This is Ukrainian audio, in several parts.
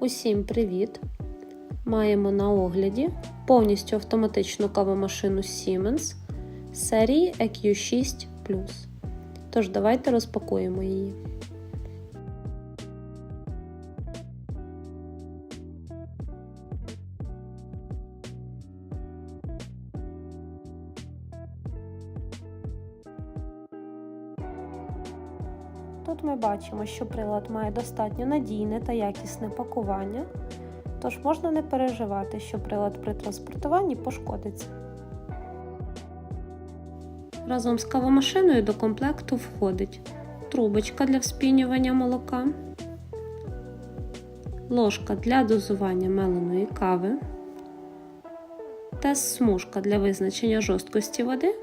Усім привіт! Маємо на огляді повністю автоматичну кавомашину Siemens серії EQ6 Тож давайте розпакуємо її. Тут ми бачимо, що прилад має достатньо надійне та якісне пакування, тож можна не переживати, що прилад при транспортуванні пошкодиться. Разом з кавомашиною до комплекту входить трубочка для вспінювання молока, ложка для дозування меленої кави, тест-смужка для визначення жорсткості води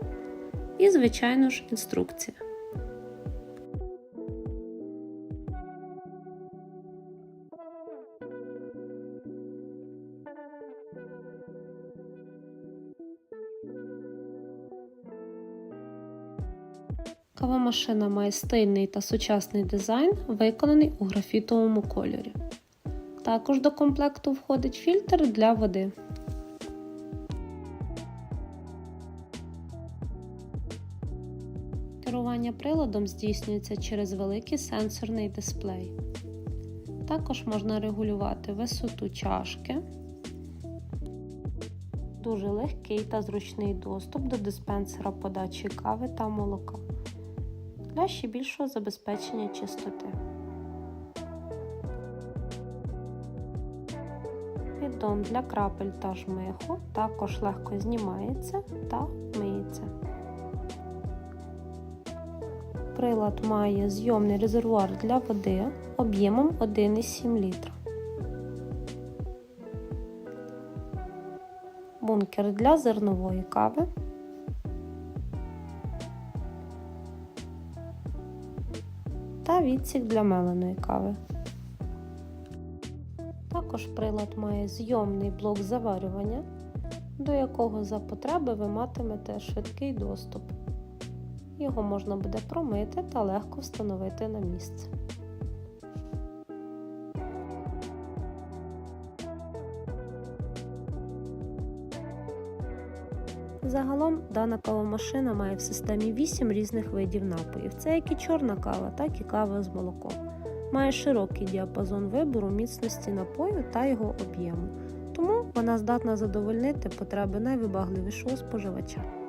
і, звичайно ж, інструкція. Кавомашина має стильний та сучасний дизайн, виконаний у графітовому кольорі. Також до комплекту входить фільтр для води. Керування приладом здійснюється через великий сенсорний дисплей. Також можна регулювати висоту чашки, дуже легкий та зручний доступ до диспенсера подачі кави та молока для ще більшого забезпечення чистоти. Піддон для крапель та жмиху також легко знімається та миється. Прилад має зйомний резервуар для води об'ємом 1,7 літра. Бункер для зернової кави. Та відсік для меленої кави. Також прилад має зйомний блок заварювання, до якого за потреби ви матимете швидкий доступ. Його можна буде промити та легко встановити на місце. Загалом дана кавомашина має в системі 8 різних видів напоїв. Це як і чорна кава, так і кава з молоком. Має широкий діапазон вибору міцності напою та його об'єму, тому вона здатна задовольнити потреби найвибагливішого споживача.